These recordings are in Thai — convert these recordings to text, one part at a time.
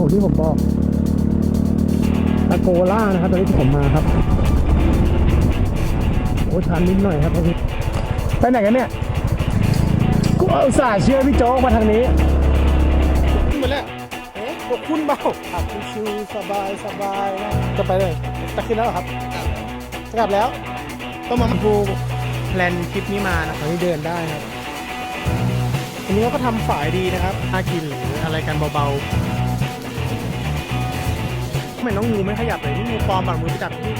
ผมที่ผมบอกตะโกล่านะครับตอนนี้ที่ผมมาครับโอ้ชันนิดหน่อยครับพี่ไปไหนกันเนี่ยกูอุตส่าห์เชื่อพี่โจ๊กมาทางนี้ขึ้นมาแล้วเอ๊ะพวกคุณเบาขับชิวๆสบายสบายนะจะไปเลยจะขึ้นแล้วเหรอครับจะกลับแล้ว ต้องมาดูแพลนทริปนี้มานะตอนนี้เดินได้ครับอันนี้เขาก็ทำฝายดีนะครับน่ากินหรืออะไรกันเบาๆ ทำไมน้องงูไม่ขยับเลยนี่งูปลอมบังมือไปจับพี่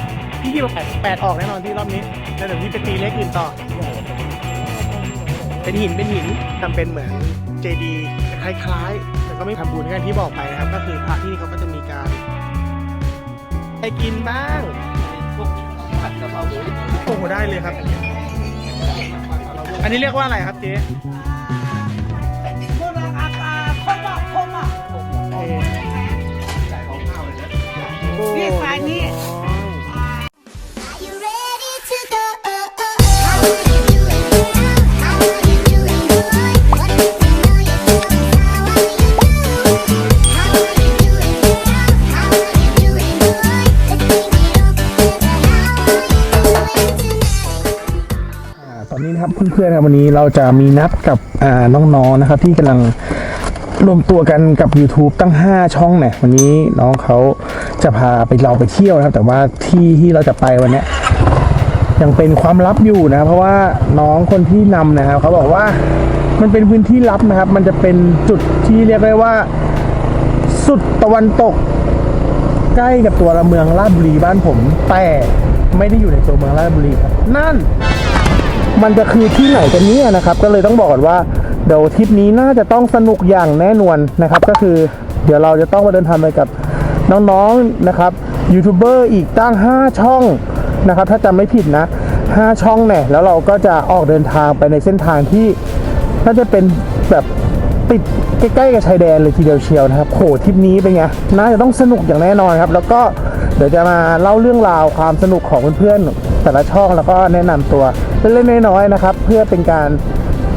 พี่พี่มาแปดแปดออกแน่นอนที่รอบนี้แล้วเดี๋ยวพี่ไปตีเล็กอื่นต่อ เป็นหินเป็นหินทำเป็นเหมือนเจดีคล้ายๆ แต่ก็ไม่ทำบุญกันที่บอกไปนะครับ ก็คือพระที่นี่เขาก็จะมีการ ไปกินบ้างโอ้โหได้เลยครับ อันนี้เรียกว่าอะไรครับเจ๊ do it tonight? อ่ตอนนี้นะครับเพื่อนๆครับวันนี้เราจะมีนัดกับอ่าน้องๆนะครับ ที่กำลัง รวมตัวกันกับ YouTube ตั้ง 5 ช่องเนี่ยวันนี้น้องเขาจะพาไปเราไปเที่ยวนะครับ แต่ว่าที่ที่เราจะไปวันนี้ยยังเป็นความลับอยู่นะ เพราะว่าน้องคนที่นำนะครับเขาบอกว่ามันเป็นพื้นที่ลับนะครับ มันจะเป็นจุดที่เรียกได้ว่า สุดตะวันตก ใกล้กับตัวเมืองราชบุรีบ้านผม แต่ไม่ได้อยู่ในตัวเมืองราชบุรีครับนั่น มันจะคือที่ไหนกันเนี่ยนะครับ ก็เลยต้องบอกก่อนว่า เดี๋ยวทริปนี้น่าจะต้องสนุกอย่างแน่นอนนะครับ ก็คือเดี๋ยวเราจะต้องมาเดินทางไปกับน้องๆนะครับยูทูบเบอร์อีกตั้ง 5 ช่องนะครับ ถ้าจำไม่ผิดนะ 5 ช่องเนี่ยแล้วเราก็จะออกเดินทางไปในเส้นทางที่น่าจะเป็นแบบติดใกล้ๆกับชายแดนเลยทีเดียวเชียวนะครับโหทริปนี้เป็นไงน่าจะต้องสนุกอย่างแน่นอนครับ แล้วก็เดี๋ยวจะมาเล่าเรื่องราวความสนุกของเพื่อนๆแต่ละช่องแล้วก็แนะนำตัวเล็กๆน้อยๆนะครับ เพื่อเป็นการ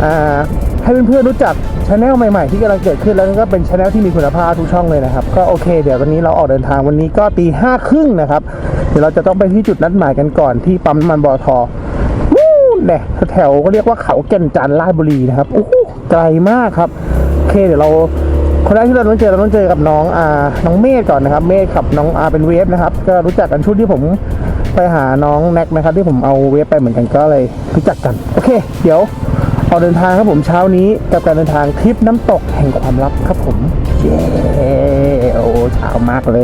อ่า ให้เพื่อนๆรู้จักช anel ใหม่ๆ ที่กำลังเกิดขึ้นแล้วก็เป็นช anel ที่มีคุณภาพทุกช่องเลยนะครับ ก็โอเค เดี๋ยววันนี้เราออกเดินทางวันนี้ก็ตีห้าครึ่งนะครับ เดี๋ยวเราจะต้องไปที่จุดนัดหมายกันก่อนที่ปั๊มน้ำมันบอทอวู้เนี่ยแถวก็เรียกว่าเขาแก่นจันทร์ราชบุรีนะครับโอ้โหไกลมากครับโอเคเดี๋ยวเราคนแรกที่เราต้องเจอเราต้องเจอกับน้องอาน้องเมฆก่อนนะครับ เมฆกับน้องอาเป็นเวฟนะครับ ก็รู้จักกันชุดที่ผมไปหาน้องแน็กนะครับ ที่ผมเอาเวฟไปเหมือนกันก็เลยรู้จักกัน โอเค เดี๋ยว ออกเดินทางครับผมเช้านี้กับการเดินทางทริปน้ำตกแห่งความลับครับผมเย้โอ้เช้ามากเล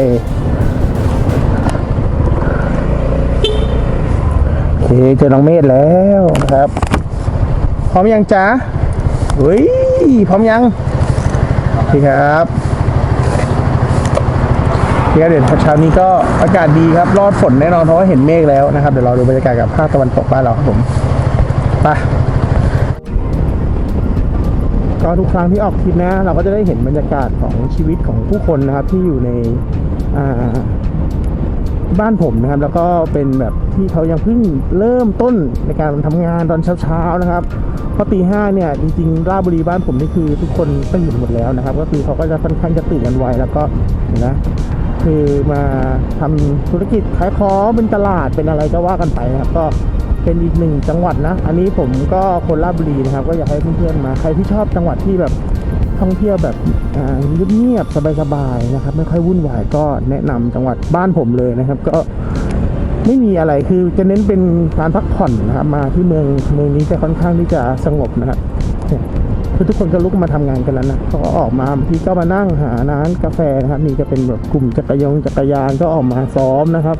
ยโอเคเจอน้องเมธแล้วนะครับ พร้อมยังจ๊ะเฮ้ยพร้อมยังโอเคครับนี่ครับเดี๋ยวเช้านี้ก็อากาศดีครับ รอดฝนแน่นอนเพราะว่าเห็นเมฆแล้วนะครับ เดี๋ยวเราดูบรรยากาศกับภาคตะวันตกบ้านเราครับผมไป ก็ทุกครั้งที่ออกทริปนะ เราก็จะได้เห็นบรรยากาศของชีวิตของผู้คนนะครับที่อยู่ในบ้านผมนะครับ แล้วก็เป็นแบบที่เขายังเพิ่งเริ่มต้นในการทำงานตอนเช้าๆนะครับพราะตีห้าเนี่ยจริงๆราบุรีบ้านผมนี่คือทุกคนตื่นหมดแล้วนะครับ ก็คือเขาก็จะค่อนข้างจะตื่นกันไวแล้วก็นนะคือมาทำธุรกิจขายของเป็นตลาดเป็นอะไรก็ว่ากันไปนะครับ ก็ เป็นอีกหนึ่งจังหวัดนะ อันนี้ผมก็คนราชบุรีนะครับ ก็อยากให้เพื่อนๆมา ใครที่ชอบจังหวัดที่แบบท่องเที่ยวแบบเงียบๆสบายๆนะครับ ไม่ค่อยวุ่นวายก็แนะนำจังหวัดบ้านผมเลยนะครับ ก็ไม่มีอะไรคือจะเน้นเป็นการพักผ่อนนะครับ มาที่เมืองเมืองนี้จะค่อนข้างที่จะสงบนะครับคือทุกคนก็ลุกมาทำงานกันแล้วนะเขาก็ออกมาบางทีก็มานั่งหาน้านกาแฟนะครับนี่จะเป็นแบบกลุ่มจักรยงจักรยานก็ออกมาซ้อมนะครับ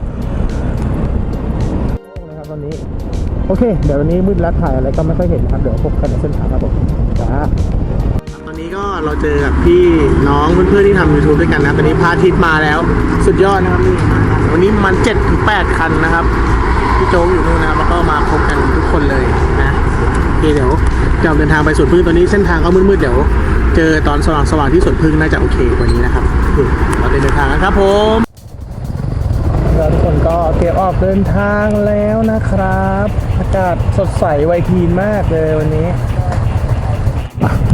โอเค เดี๋ยววันนี้มืดแล้วถ่ายอะไรก็ไม่ค่อยเห็นครับ เดี๋ยวพบกันในเส้นทางครับผมจ้าตอนนี้ก็เราเจอกับพี่น้องเพื่อนๆที่ทำ YouTube ด้วยกันนะ ตอนนี้พาทิตมาแล้ว สุดยอดนะครับนี่วันนี้มัน7จ็ดถึงแปดคันนะครับพี่โจ๊กอยู่นู่นนะครับแล้วก็มาพบกันทุกคนเลยนะโอเคเดี๋ยวจะเดินทางไปสวนพึ่งตอนนี้เส้นทางก็มืดๆเดี๋ยว เจอตอนสว่างๆที่สวนพึ่งน่าจะโอเคกว่านี้นะครับเราเดินทางกันครับผม กคนก็เตรียมออกเดินทางแล้วนะครับ อากาศสดใสไวทีนมากเลยวันนี้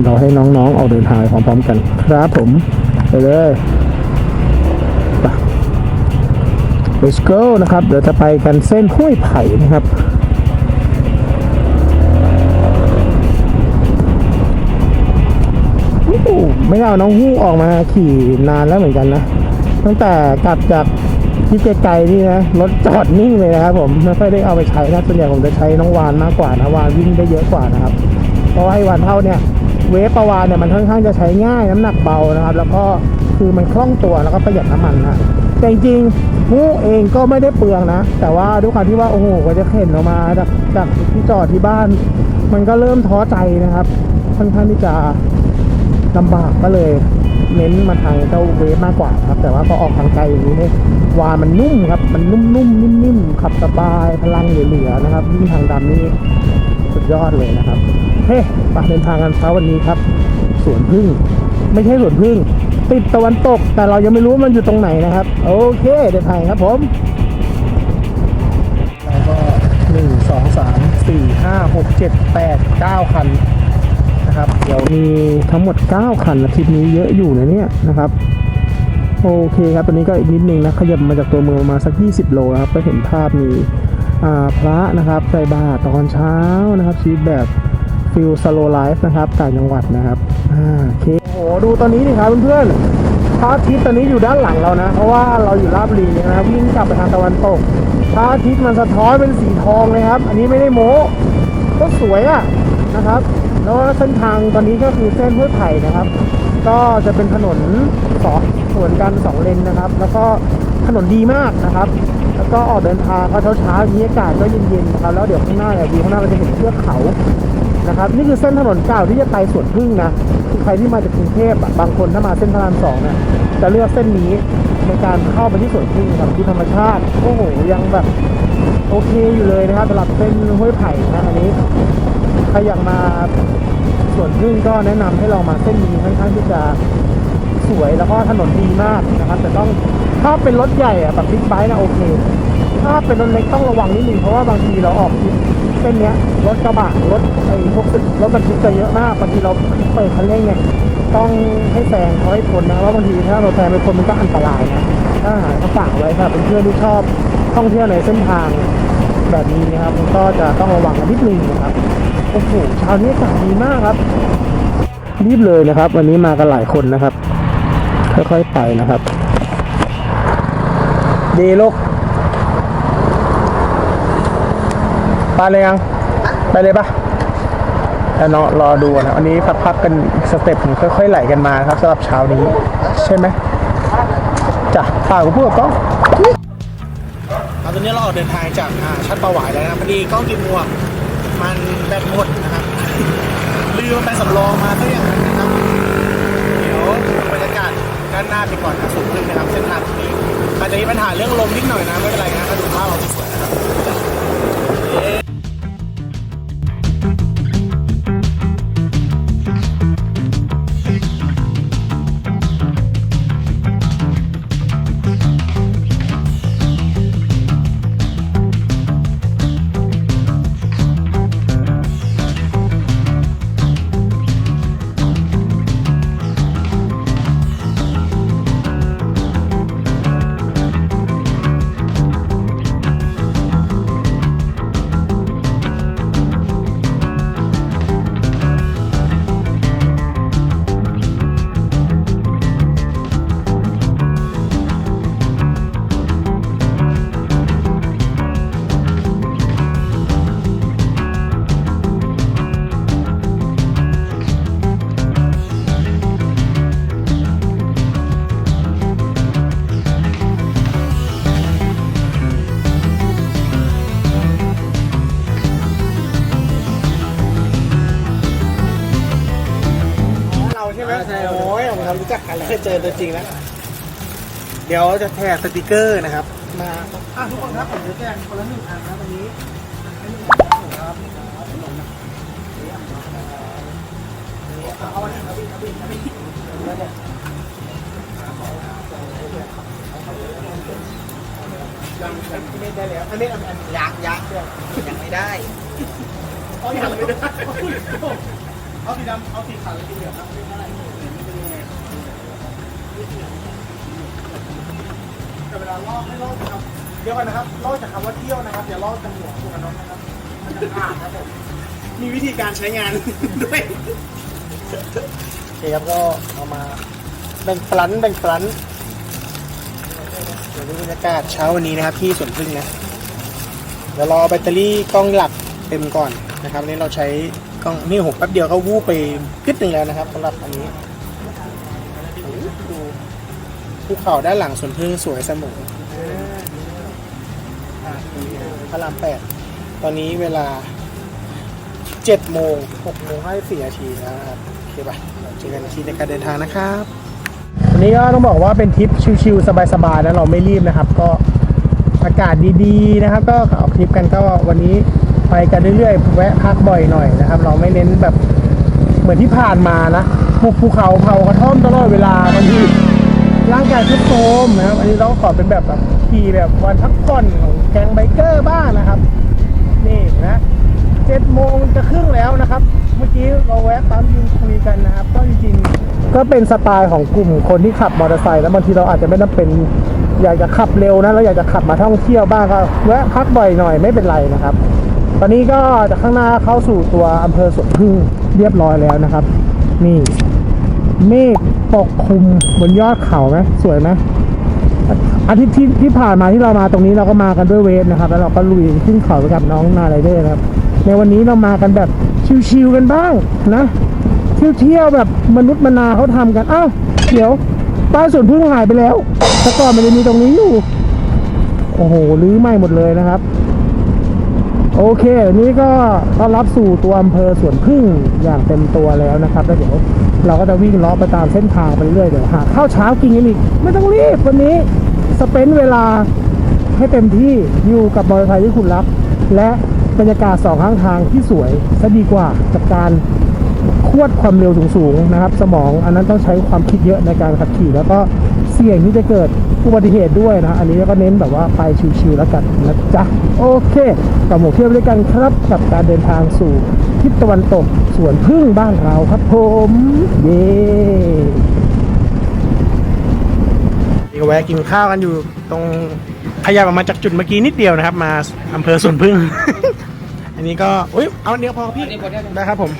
เราให้น้องๆออกเดินทางพร้อมๆกัน ครับผม ไปเลยไป let's go นะครับ เดี๋ยวจะไปกันเส้นห้วยไผ่นะครับไม่เอาน้องฮู้ออกมาขี่นานแล้วเหมือนกันนะ ตั้งแต่กลับจาก ที่ไกลๆนี่นะรถจอดนิ่งเลยนะครับผมไม่ค่อยได้เอาไปใช้นะส่วนใหญ่ผมจะใช้น้องวานมากกว่านะวานวิ่งได้เยอะกว่านะครับ เพราะว่าไอ้วานเท่าเนี่ยเวฟประวานเนี่ยมันค่อนข้างจะใช้ง่ายน้ำหนักเบานะครับ แล้วก็คือมันคล่องตัวแล้วก็ประหยัดน้ำมันนะแต่จริงๆฮู้เองก็ไม่ได้เปลืองนะ แต่ว่าด้วยความที่ว่าโอ้โหก็จะเข็นออกมาจากจากที่จอดที่บ้าน มันก็เริ่มท้อใจนะครับค่อนข้างที่จะลำบากก็เลย เน้นมาทางเจ้าเวฟมากกว่าครับ แต่ว่าพอออกทางไกลอย่างนี้เนี่ยวามันนุ่มครับ มันนุ่มๆนิ่มๆขับสบายพลังเหลือๆนะครับยิ่งทางดำนี่สุดยอดเลยนะครับเฮ้ไปเดินทางกันเช้าวันนี้ครับสวนพึ่ง ไม่ใช่สวนพึ่ง ติดตะวันตก แต่เรายังไม่รู้ว่ามันอยู่ตรงไหนนะครับ โอเคเดินทางครับผมแล้วก็หนึ่งสองสามสี่ห้าหกเจ็ดแปดเก้าคัน นะครับ เดี๋ยวมีทั้งหมด 9 คันนะทริปนี้เยอะอยู่นะเนี่ยนะครับโอเคครับตอนนี้ก็อีกนิดนึงนะขยับมาจากตัวเมืองประมาณสัก 20 โลครับก็เห็นภาพมีพระนะครับใส่บาตรตอนเช้านะครับ ชีวิตแบบฟิลสโลไลฟ์นะครับต่างจังหวัดนะครับโอเคโอ้โหดูตอนนี้ดิครับเพื่อนๆพระอาทิตย์ตอนนี้อยู่ด้านหลังเรานะ เพราะว่าเราอยู่ราบรีนะครับวิ่งกลับไปทางตะวันตกพระอาทิตย์มันสะท้อนเป็นสีทองเลยครับ อันนี้ไม่ได้โม้ก็สวยอะนะครับ แล้วเส้นทางตอนนี้ก็คือเส้นห้วยไผ่นะครับ ก็จะเป็นถนนสองสวนกันสองเลนนะครับ แล้วก็ถนนดีมากนะครับ แล้วก็ออกเดินทางก็เช้าๆอย่างนี้อากาศก็เย็นๆนะครับแล้วเดี๋ยวข้างหน้าเนี่ยวิวข้างหน้าเราจะเห็นเทือกเขานะครับ นี่คือเส้นถนนเก่าที่จะไปสวนพึ่งนะคือใครที่มาจากกรุงเทพอะบางคนถ้ามาเส้นพระรามสองเนี่ยจะเลือกเส้นนี้ในการเข้าไปที่สวนพึ่งครับดูธรรมชาติโอ้โหยังแบบโอเคอยู่เลยนะครับสำหรับเส้นห้วยไผ่นะอันนี้ ใครอยากมาสวนพึ่งก็แนะนำให้ลองมาเส้นนี้ค่อนข้างที่จะสวยแล้วก็ถนนดีมากนะครับ แต่ต้องถ้าเป็นรถใหญ่อะแบบบิ๊กไบค์นะโอเค ถ้าเป็นรถเล็กต้องระวังนิดนึงเพราะว่าบางทีเราออกเส้นนี้รถกระบะรถไอ้พวกรถบรรทุกจะเยอะมากบางทีเราเปิดคันเร่งเนี่ยต้องให้แซงเขาให้พ้นนะว่าบางทีถ้าเราแซงไปพ้นมันก็อันตรายนะถ้าหากเขาฝากไว้ครับเป็นเพื่อนที่ชอบท่องเที่ยวในเส้นทางแบบนี้นะครับก็จะต้องระวังกันนิดนึงนะครับ โอ้โหเช้านี้อากาศดีมากครับ รีบเลยนะครับ วันนี้มากันหลายคนนะครับ ค่อยๆไปนะครับ ดีลูกไปเลยยังไปเลยปะแล้วเนาะรอดูนะวันนี้พักๆกันสเต็ปหนึ่งค่อย ๆ ไหลกันมาครับสำหรับเช้านี้ ใช่ไหมจ้ะป่ากกูพูดกับกล้องตอนนี้เราออกเดินทางจากชัดประหวายแล้วนะพอดีกล้องกิมหมว มันแบตหมดนะครับลืมไปสำรองมาก็อย่างนั้นนะครับเดี๋ยวบรรยากาศด้านหน้าไปก่อนนะสูงขึ้นนะครับเส้นทางนี้อาจจะมีปัญหาเรื่องลมนิดหน่อยนะไม่เป็นไรนะถ้าดูภาพเราสวยนะครับ จักกันแล้วเคยเจอตัวจริงแล้วเดี๋ยวจะแถกสติกเกอร์นะครับ มาอะทุกคนครับผมจะแจกคนละหนึ่งอันนะวันนี้เอาอันนี้เอาพี่เอาพี่เอาพี่แล้วเนี่ยยังไม่ได้แล้วอันนี้อันอันยักยักยังไม่ได้เอาอย่างไม่ได้เอาสีดำเอาสีขาวหรือสีเหลืองครับ เวลาลอกให้ลอกนะครับเดี๋ยวก่อนนะครับลอกจากคำว่าเที่ยวนะครับอย่าลอกจากหัวคุณน้องนะครับมันจะขาดครับผมมีวิธีการใช้งาน ด้วยโอเคครับก็เอามาแบ่งปลันแบ่งปลันเดี๋ยวดูบรรยากาศเช้าวันนี้นะครับที่สวนพึ่งนะเดี๋ยวรอแบตเตอรี่กล้องหลักเต็มก่อนนะครับนนี้เราใช้กล้องนี่ผมแป๊บเดียวก็วูบไปกึดหนึ่งแล้วนะครับสำหรับอันนี้ ภูเขาด้านหลังสวนพึ่งสวยเสมอพระรามแปด ตอนนี้เวลาเจ็ดโมงหกโมงห้าสี่นาทีนะครับ โอเคป่ะเราเจอกันทีในการเดินทางนะครับ วันนี้ก็ต้องบอกว่าเป็นทริปชิลๆสบายๆนะเราไม่รีบนะครับ ก็อากาศดีๆนะครับ ก็เอาคลิปกันก็วันนี้ไปกันเรื่อยๆ แวะพักบ่อยหน่อยนะครับ เราไม่เน้นแบบเหมือนที่ผ่านมานะภูเขาเผากระท่อมตลอดเวลาบางที ร่างกายทุกโทมนะครับ อันนี้เราขอเป็นแบบแบบขี่แบบวันพักผ่อนของแก๊งไบเกอร์บ้างนะครับ นี่นะเจ็ดโมงจะครึ่งแล้วนะครับ เมื่อกี้เราแวะปั๊มยืนคุยกันนะครับ ก็จริงๆ ก็เป็นสไตล์ของกลุ่มคนที่ขับมอเตอร์ไซค์แล้วบางทีเราอาจจะไม่ต้องเป็นอยากจะขับเร็วนะเราอยากจะขับมาท่องเที่ยวบ้างก็แวะพักบ่อยหน่อยไม่เป็นไรนะครับ ตอนนี้ก็จากข้างหน้าเข้าสู่ตัวอำเภอสวนพึ่งเรียบร้อยแล้วนะครับ นี่ เมฆปกคลุมบนยอดเขาไหมสวยไหมอาทิตย์ที่ที่ผ่านมาที่เรามาตรงนี้เราก็มากันด้วยเวฟนะครับ แล้วเราก็ลุยขึ้นเขาไปกับน้องนาไรเดอร์นะครับในวันนี้เรามากันแบบชิวๆกันบ้างนะเที่ยวๆแบบมนุษย์มนาเขาทำกันอ้าวเดี๋ยวป้าสวนพึ่งหายไปแล้วแต่ก่อนมันจะมีตรงนี้อยู่ โอ้โหรื้อไหม้หมดเลยนะครับ โอเควันนี้ก็ต้อนรับสู่ตัวอำเภอสวนพึ่งอย่างเต็มตัวแล้วนะครับแล้วเดี๋ยว เราก็จะวิ่งเลาะไปตามเส้นทางไปเรื่อยเดี๋ยวหาข้าวเช้ากินกันอีก ไม่ต้องรีบวันนี้สเปนเวลาให้เต็มที่อยู่กับมอเตอร์ไซค์ที่คุณรัก และบรรยากาศสองข้างทางที่สวยซะดีกว่ากับการควดความเร็วสูงๆนะครับ สมองอันนั้นต้องใช้ความคิดเยอะในการขับขี่ แล้วก็เสี่ยงที่จะเกิดอุบัติเหตุด้วยนะ อันนี้ก็เน้นแบบว่าไปชิวๆแล้วกันนะจ๊ะ โอเคกับหมวกเที่ยวด้วยกันครับกับการเดินทางสู่ ทิศตะวันตกสวนพึ่งบ้านเราครับผม เย้นี่ก็แวะกินข้าวกันอยู่ตรงขยับออกมาจากจุดเมื่อกี้นิดเดียวนะครับ มาอำเภอสวนพึ่ง อันนี้ก็อุ้ยเอาอันเดียวพอพี่ได้ครับผม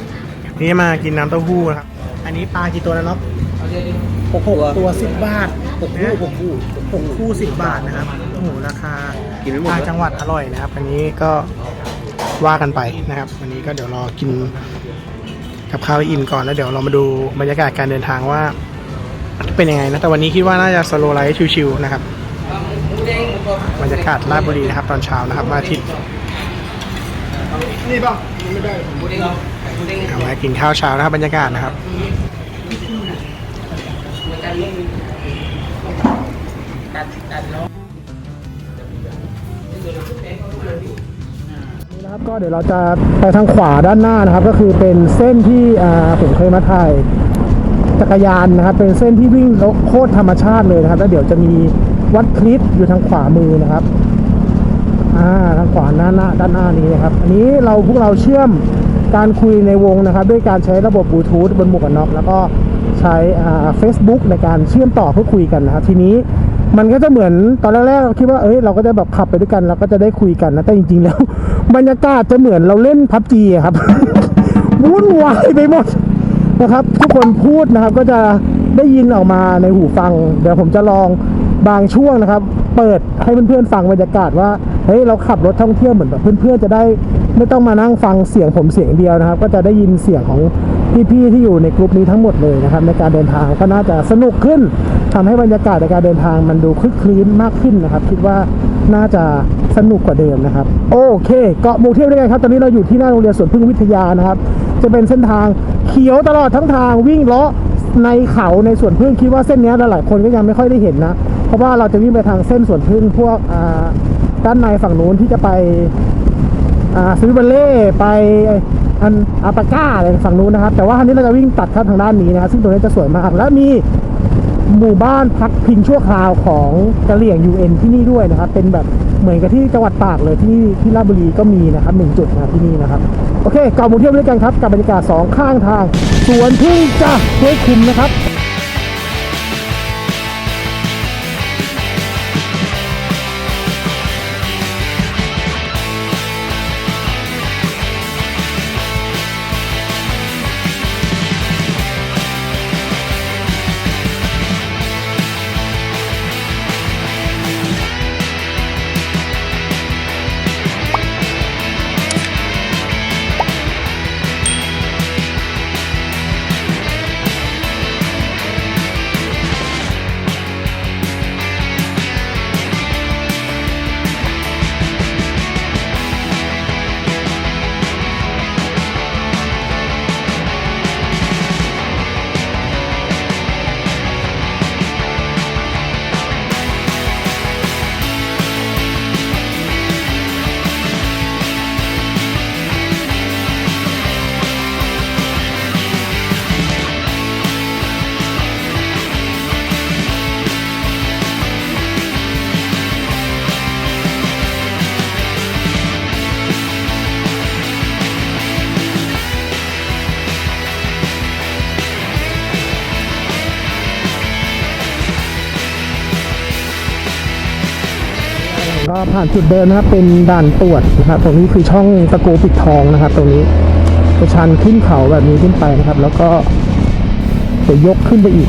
นี่มากินน้ำเต้าหู้นะครับ อันนี้ปลากี่ตัวแล้วเนาะหกหกตัวสิบบาทหกคู่หกคู่หกคู่สิบบาทนะครับโอ้โหราคากินไม่หมดทางจังหวัดอร่อยนะครับ อันนี้ก็ ว่ากันไปนะครับ วันนี้ก็เดี๋ยวรอกินกับข้าวอิ่มก่อนแล้วเดี๋ยวเรามาดูบรรยากาศการเดินทางว่า เป็นยังไงนะแต่วันนี้คิดว่าน่าจะสโลไลท์ชิวๆนะครับบรรยากาศราชบุรีนะครับ ตอนเช้านะครับวันอาทิตย์นี่ป่ะไม่ได้ผมเอามากินข้าวเช้านะครับบรรยากาศนะครับนี่ นะครับก็เดี๋ยวเราจะไปทางขวาด้านหน้านะครับ ก็คือเป็นเส้นที่อ่าผมเคยมาถ่ายจักรยานนะครับ เป็นเส้นที่วิ่งโคตรธรรมชาติเลยนะครับ แล้วเดี๋ยวจะมีวัดคลิปอยู่ทางขวามือนะครับอ่าทางขวาหน้าหน้าด้านหน้านี้นะครับ อันนี้เราพวกเราเชื่อมการคุยในวงนะครับ ด้วยการใช้ระบบบลูทูธบนหมวกกันน็อกแล้วก็ใช้อ่า Facebook ในการเชื่อมต่อเพื่อคุยกันนะครับ ทีนี้ มันก็จะเหมือนตอนแรกๆเราคิดว่าเอ้ยเราก็จะแบบขับไปด้วยกันเราก็จะได้คุยกันนะแต่จริง ๆ แล้ว บรรยากาศจะเหมือนเราเล่นพับจีครับวุ่นวายไปหมดนะครับ ทุกคนพูดนะครับก็จะได้ยินออกมาในหูฟัง เดี๋ยวผมจะลองบางช่วงนะครับ เปิดให้เพื่อนๆฟังบรรยากาศว่าเฮ้ยเราขับรถท่องเที่ยวเหมือนแบบเพื่อนๆจะได้ไม่ต้องมานั่งฟังเสียงผมเสียงเดียวนะครับ ก็จะได้ยินเสียงของพี่ๆที่อยู่ในกลุ่มนี้ทั้งหมดเลยนะครับ ในการเดินทางก็น่าจะสนุกขึ้นทำให้บรรยากาศในการเดินทางมันดูคลึกคลื้นมากขึ้นนะครับ คิดว่าน่าจะสนุกกว่าเดิมนะครับ โอเคเกาะหมู่เที่ยวด้วยกันครับ ตอนนี้เราอยู่ที่หน้าโรงเรียนสวนพึ่งวิทยานะครับ จะเป็นเส้นทางเขียวตลอดทั้งทางวิ่งเลาะในเขาในสวนพึ่งคิดว่าเส้นนี้หลายๆคนก็ยังไม่ค่อยได้เห็นนะ เพราะว่าเราจะวิ่งไปทางเส้นสวนพึ่งพวกด้านในฝั่งนู้นที่จะไปอ่าสวิตเบอร์เล่ไปอันอาปาก้าอะไรฝั่งนู้นนะครับ แต่ว่าอันนี้เราจะวิ่งตัดเข้าทางด้านนี้นะครับซึ่งตรงนี้จะสวยมากและมีหมู่บ้านพักพิงชั่วคราวของกะเหลี่ยง UN ที่นี่ด้วยนะครับ เป็นแบบเหมือนกับที่จังหวัดตากเลยที่ที่ราชบุรีก็มีนะครับหนึ่งจุดนะที่นี่นะครับโอเคก่าหมู่เที่ยวด้วยกันครับกับบรรยากาศสองข้างทางสวนพึ่งจ้าห้วยคุมนะครับ ผ่านจุดเดิมนะครับเป็นด่านตรวจนะครับตรงนี้คือช่องตะโกปิดทองนะครับ ตรงนี้จะชันขึ้นเขาแบบนี้ขึ้นไปนะครับ แล้วก็จะยกขึ้นไปอีก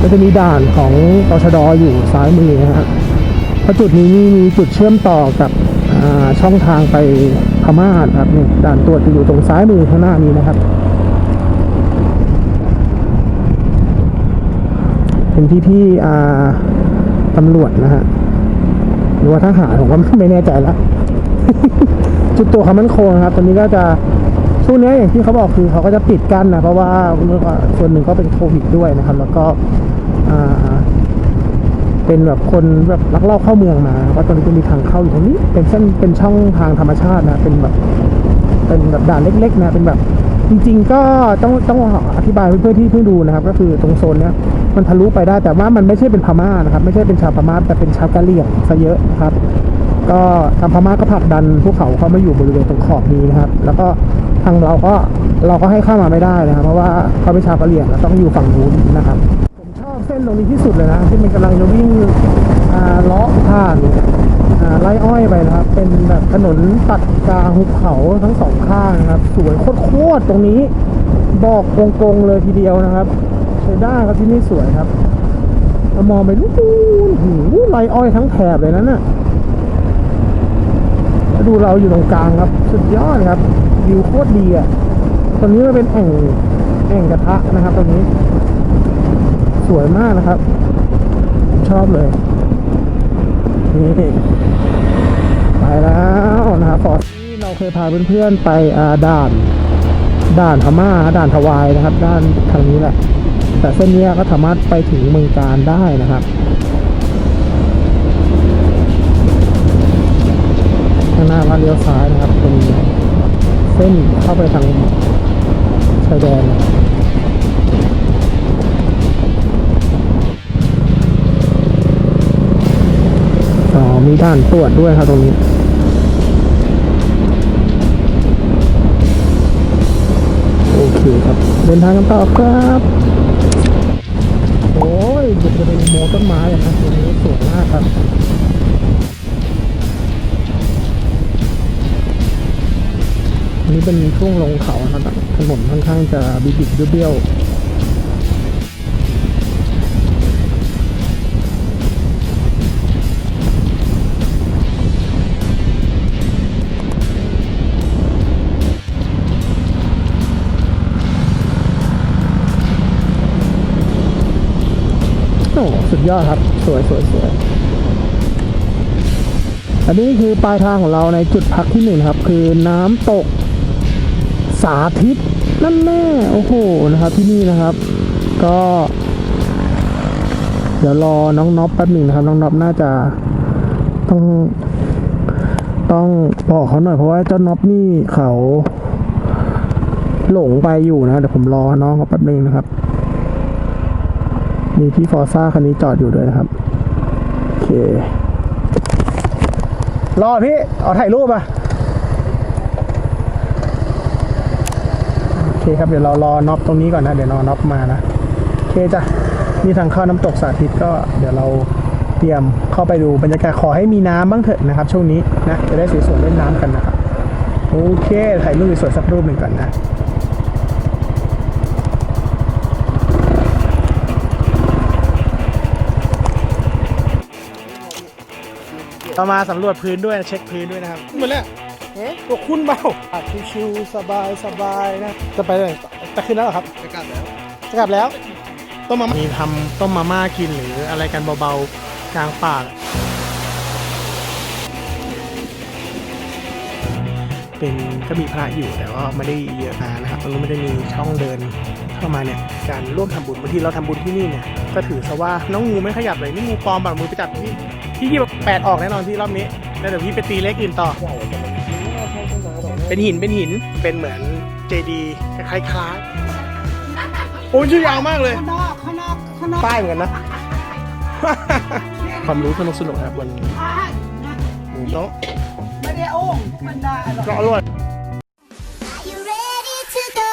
ก็จะมีด่านของตชดอยู่ซ้ายมือนะฮะเพราะจุดนี้นี่มีจุดเชื่อมต่อกับช่องทางไปพม่าครับนี่ด่านตรวจจะอยู่ตรงซ้ายมือข้างหน้านี้นะครับ เป็นที่ที่ตำรวจนะฮะ รือว่าทหารผมก็ไม่แน่ใจแล้วจุดตัวความมั่นคงนะครับ ตอนนี้ก็จะช่วงนี้อย่างที่เขาบอกคือเขาก็จะปิดกั้นนะเพราะว่าเมื่อส่วนหนึ่งก็เป็นโควิดด้วยนะครับ แล้วก็เป็นแบบคนแบบลักลอบเข้าเมืองมาว่าตอนนี้จะมีทางเข้าอยู่ตรงนี้เป็นเส้นเป็นช่องทางธรรมชาตินะเป็นแบบเป็นแบบด่านเล็ก ๆ นะเป็นแบบจริง ๆ ก็ต้องต้องอธิบายเพื่อนๆที่เพิ่งดูนะครับ ก็คือตรงโซนเนี้ย มันทะลุไปได้แต่ว่ามันไม่ใช่เป็นพม่านะครับ ไม่ใช่เป็นชาวพม่าแต่เป็นชาวกะเหรี่ยงซะเยอะนะครับ ก็ทางพม่าก็ผลักดันพวกเขาเข้ามาอยู่บริเวณตรงขอบนี้นะครับ แล้วก็ทางเราก็เราก็ให้เข้ามาไม่ได้นะครับ เพราะว่าเขาเป็นชาวกะเหรี่ยงแล้วต้องอยู่ฝั่งนู้นนะครับ ผมชอบเส้นตรงนี้ที่สุดเลยนะที่มันกำลังจะวิ่งเลาะผ่านไร่อ้อยไปนะครับ เป็นแบบถนนตัดกลางหุบเขาทั้งสองข้างนะครับ สวยโคตรๆตรงนี้บอกกงๆเลยทีเดียวนะครับ ใช้ได้ครับที่นี่สวยครับเรามองไปนู่นหูไรอ้อยทั้งแถบเลยนั่นน่ะดูเราอยู่ตรงกลางครับ สุดยอดครับวิวโคตรดีอะตรงนี้มันเป็นแอ่งแอ่งกระทะนะครับตรงนี้ สวยมากนะครับ ชอบเลยนี่ไปแล้วนะครับฟอร์ที่เราเคยพาเพื่อนๆไปด่าน ด่านพม่าด่านทวายนะครับ ด้านทางนี้แหละ แต่เส้นนี้ก็สามารถไปถึงเมืองการได้นะครับข้างหน้าก็เลี้ยวซ้ายนะครับเป็นเส้นเข้าไปทางชายแดนอ๋อมีด่านตรวจด้วยครับตรงนี้โอเคครับ เดินทางกันต่อครับ จะเป็นโมต้นไม้อะนะตรงนี้สวยมากครับนี่เป็นช่วงลงเขานะครับถนนค่อนข้างจะบิดๆเบี้ยวๆ ยอดครับ สวยสวยสวยอันนี้คือปลายทางของเราในจุดพักที่หนึ่งครับ คือน้ำตก สาธิตนั่นแน่โอ้โหนะครับที่นี่นะครับ ก็ เดี๋ยวรอน้องน็อปแป๊บหนึ่งนะครับ น้องน็อปน่าจะต้อง ต้องบอกเขาหน่อยเพราะว่าเจ้าน็อปนี่เขาหลงไปอยู่นะเดี๋ยวผมรอน้องเขาแป๊บหนึ่งนะครับ มีที่ฟอร์ซ่าคันนี้จอดอยู่ด้วยนะครับ โอเค รอพี่ เอาถ่ายรูปอะ โอเคครับ เดี๋ยวเรารอน็อปตรงนี้ก่อนนะ เดี๋ยวรอน็อปมานะ โอเคจ้ะนี่ทางเข้าน้ำตกสาธิตก็เดี๋ยวเราเตรียมเข้าไปดูบรรยากาศขอให้มีน้ำบ้างเถอะนะครับ ช่วงนี้นะ จะได้สวยๆเล่นน้ำกันนะครับ โอเค ถ่ายรูปสวยๆสักรูปหนึ่งก่อนนะ เรามาสำรวจพื้นด้วยเช็คพื้นด้วยนะครับหมดแล้วเอ๊ะตัวคุณเบาอะชิวๆสบายสบายนะ จะไปเลยจะขึ้นแล้วเหรอครับจะกลับแล้ว จะกลับแล้วต้มมาม่ามีทำต้มมาม่ากินหรืออะไรกันเบาๆกลางป่าเป็นก็มีพระอยู่แต่ว่าไม่ได้เยอะมากนะครับตรงนี้ไม่ได้มีช่องเดินเข้ามาเนี่ยการร่วมทำบุญบางทีเราทำบุญที่นี่เนี่ยก็ถือซะว่าน้องงูไม่ขยับเลยนี่งูปลอมแบบมือไปจับที่ ที่ยี่แปดออกแน่นอนที่รอบนี้แล้วเดี๋ยวพี่ไปตีเล็กอื่นต่อ เป็นหินเป็นหินเป็นเหมือนเจดีคล้ายๆโอ้ยชื่อยาวมากเลยข้างนอกข้างนอกข้างนอกป้ายเหมือนกันนะ ความรู้สนุกสนุกๆครับวันนี้เนาะไม่ได้โอ้งมันได้หรอกรอรวด Are you ready to go?